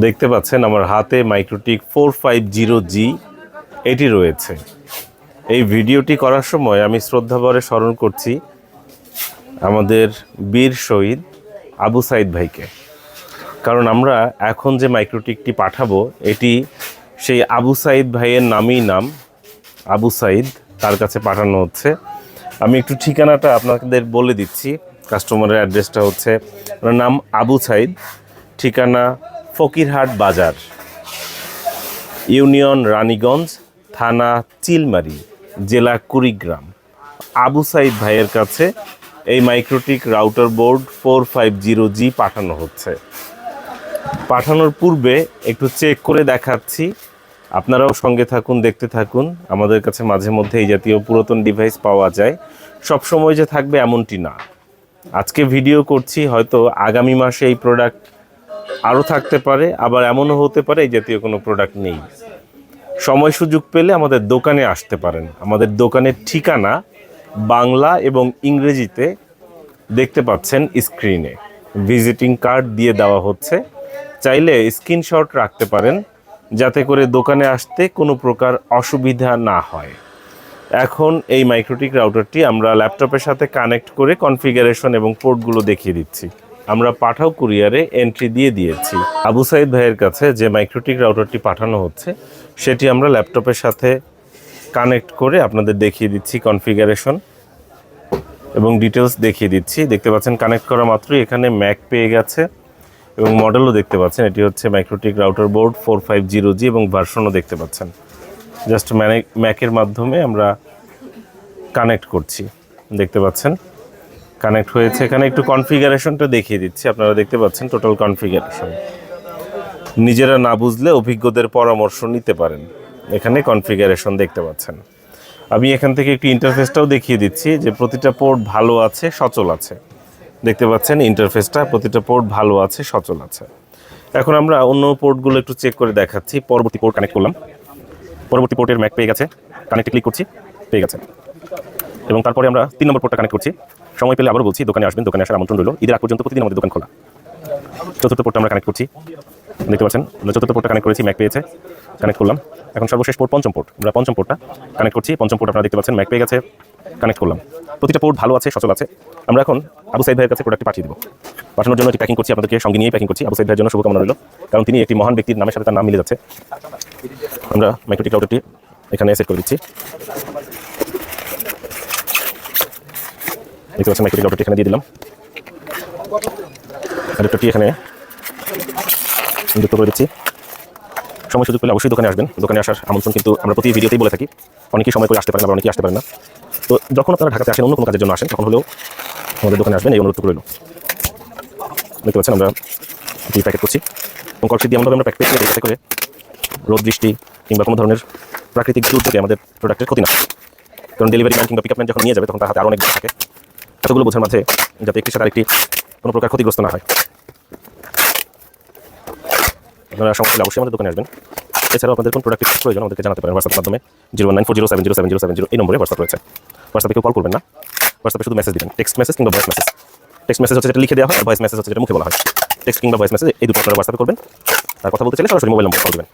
দেখতে পাচ্ছেন আমার হাতে MikroTik four five zero G এটি রয়েছে। এই ভিডিওটি করার সময় আমি শ্রদ্ধাভরে স্মরণ করছি আমাদের বীর শহীদ আবু সাইদ ভাইকে। কারণ আমরা এখন যে মাইক্রোটিকটি পাঠাবো, এটি সেই আবু সাইদ ভাইয়ের নামই নাম, আবু সাইদ তার কাছে পাঠানো হচ্ছে। আমি একটু ঠিকানাটা আপনাদের বলে দিচ্ছি। কাস্টমারের অ্যাড্রেসটা হচ্ছে নাম আবু সাইদ, ঠিকানা ফকিরহাট বাজার। ইউনিয়ন রানীগঞ্জ, থানা চিলমারি, জেলা কুড়িগ্রাম। আবু সাইদ ভাইয়ের কাছে এই MikroTik router board four five zero G পাঠানো হচ্ছে। পাঠানোর পূর্বে একটু চেক করে দেখাচ্ছি। আপনারাও সঙ্গে থাকুন, দেখতে থাকুন। আমাদের কাছে মাঝে মধ্যে এই জাতীয় পুরাতন ডিভাইস পাওয়া যায়। সব সময় যে থাকবে এমনটি না। আজকে ভিডিও করছি, হয়তো আগামী মাসে এই প্রোডাক্ট আরও থাকতে পারে, আবার এমনও হতে পারে, এই জাতীয় কোনো প্রোডাক্ট নেই। সময় সুযোগ পেলে আমাদের দোকানে আসতে পারেন। আমাদের দোকানের ঠিকানা বাংলা এবং ইংরেজিতে দেখতে পাচ্ছেন স্ক্রিনে ভিজিটিং কার্ড দিয়ে দেওয়া হচ্ছে। চাইলে স্ক্রিনশট রাখতে পারেন, যাতে করে দোকানে আসতে কোনো প্রকার অসুবিধা না হয়। এখন এই মাইক্রোটিক রাউটারটি আমরা ল্যাপটপের সাথে কানেক্ট করে কনফিগারেশন এবং পোর্টগুলো দেখিয়ে দিচ্ছি। আমরা পাঠাও কুরিয়ারে এন্ট্রি দিয়ে দিয়েছি। আবু সাইদ ভাইয়ের কাছে যে মাইক্রোটিক রাউটারটি পাঠানো হচ্ছে, সেটি আমরা ল্যাপটপের সাথে কানেক্ট করে আপনাদের দেখিয়ে দিচ্ছি কনফিগারেশন এবং ডিটেলস দেখিয়ে দিচ্ছি। দেখতে পাচ্ছেন কানেক্ট করা মাত্রই এখানে ম্যাক পেয়ে গেছে এবং মডেলও দেখতে পাচ্ছেন। এটি হচ্ছে MikroTik router board four five zero G এবং ভার্সনও দেখতে পাচ্ছেন। জাস্ট ম্যানে ম্যাকের মাধ্যমে আমরা কানেক্ট করছি। দেখতে পাচ্ছেন? কানেক্ট হয়েছে। এখানে একটু কনফিগারেশনটা দেখিয়ে দিচ্ছি। আপনারা দেখতে পাচ্ছেন টোটাল কনফিগারেশন। নিজেরা না বুঝলে অভিজ্ঞদের পরামর্শ নিতে পারেন। এখানে কনফিগারেশন দেখতে পাচ্ছেন। আমি এখান থেকে একটু ইন্টারফেসটাও দেখিয়ে দিচ্ছি যে প্রতিটা পোর্ট ভালো আছে, সচল আছে। দেখতে পাচ্ছেন ইন্টারফেসটা প্রতিটা পোর্ট ভালো আছে, সচল আছে। এখন আমরা অন্য পোর্টগুলো একটু চেক করে দেখাচ্ছি। পরবর্তী পোর্ট কানেক্ট করলাম। পরবর্তী পোর্টের ম্যাক পেয়ে গেছে। কানেক্টে ক্লিক করছি, পেয়ে গেছে। এবং তারপরে আমরা তিন নম্বর পোর্টটা কানেক্ট করছি। সময় পেলে আবার বলছি, দোকানে আসবেন, দোকানে আসার আমন্ত্রণ রইল। ঈদের আগ পর্যন্ত প্রতিদিন আমাদের দোকান খোলা। চতুর্থ পোর্টটা আমরা কানেক্ট করছি। দেখতে পাচ্ছেন, আমরা চতুর্থ পোর্টটা কানেক্ট করেছি ম্যাক পেয়েছে। কানেক্ট করলাম। এখন সর্বশেষ পোর্ট পঞ্চম পোর্ট আমরা পঞ্চম পোর্টটা কানেক্ট করছি। পঞ্চম পোর্ট আপনারা দেখতে পাচ্ছেন ম্যাক পেয়ে গেছে কানেক্ট করলাম। প্রতিটা পোর্ট ভালো আছে, সচল আছে। আমরা এখন আবু সাইদ ভাইয়ের কাছে প্রোডাক্টটি পাঠিয়ে দেবো। পাঠানোর জন্য এটি প্যাকিং করছি, আপনাদেরকে সঙ্গে নিয়ে প্যাকিং করছি। আবু সাইদ ভাইয়ের জন্য শুভকামনা রইল। কারণ তিনি একটি মহান ব্যক্তির নামের সাথে তার নাম মিলে যাচ্ছে। আমরা মাইক্রোটিক রাউটারটি এখানে সেট করে দিচ্ছি। দেখতে পাচ্ছেন মাইক্রোটিক রাউটারটি এখানে দিয়ে দিলাম। অ্যাডাপ্টারটি এখানে যুক্ত করে দিচ্ছি। সময় সুযোগ পেলে অবশ্যই দোকানে আসবেন। দোকানে আসার আমন্ত্রণ কিন্তু আমরা প্রতি ভিডিওতেই বলে থাকি। অনেকেই সময় করে আসতে পারেন, আবার অনেকেই আসতে পারেন না। তো যখন আপনারা ঢাকাতে আসেন, অন্য কোনো কাজের জন্য আসেন, তখন হলেও আমাদের দোকানে আসবেন, এই অনুরোধ রইল। দেখতে পাচ্ছেন, আমরা এটি প্যাকেট করছি। এবং কলসি দিয়ে আমরা প্যাকেট পেয়েছি, যাতে করে রোদ, বৃষ্টি কিংবা কোনো ধরনের প্রাকৃতিক দুর্যোগে আমাদের প্রোডাক্টের ক্ষতি না। কারণ ডেলিভারি ম্যান কিংবা পিকআপ ম্যান যখন নিয়ে যাবে, তখন তার হাতে আরও অনেক থাকে। এতগুলো বোঝার মাঝে যাতে একটির সাথে আরেকটি কোনো প্রকার ক্ষতিগ্রস্ত না হয়। আপনারা সমস্যা হলে অবশ্যই আমাদের দোকানে আসবেন। এছাড়াও আপনাদের কোন প্রোডাক্টের প্রয়োজন আমাদেরকে জানাতে পারেন। হোয়াটসঅ্যাপের মাধ্যমে zero nine four zero seven zero seven zero seven zero এই নম্বরে হোয়াটসঅ্যাপ রয়েছে। হোয়াটসঅ্যাপে কেউ কল করবেন না। হোয়াটসঅ্যাপে শুধু মেসেজ দিবেন। টেক্সট মেসেজ কিংবা ভয়েস মেসেজ টেক্সট মেসেজ হচ্ছে যেটা লিখে দেওয়া হয় ভয়েস মেসেজ হচ্ছে যেটা মুখে বলা হয়। টেক্সট কিংবা ভয়েস মেসেজ এই দুটো আপনারা হোয়াটসঅ্যাপে করবেন। আর কথা বলতে চাইলে সরাসরি মোবাইল নম্বর কল দেবেন।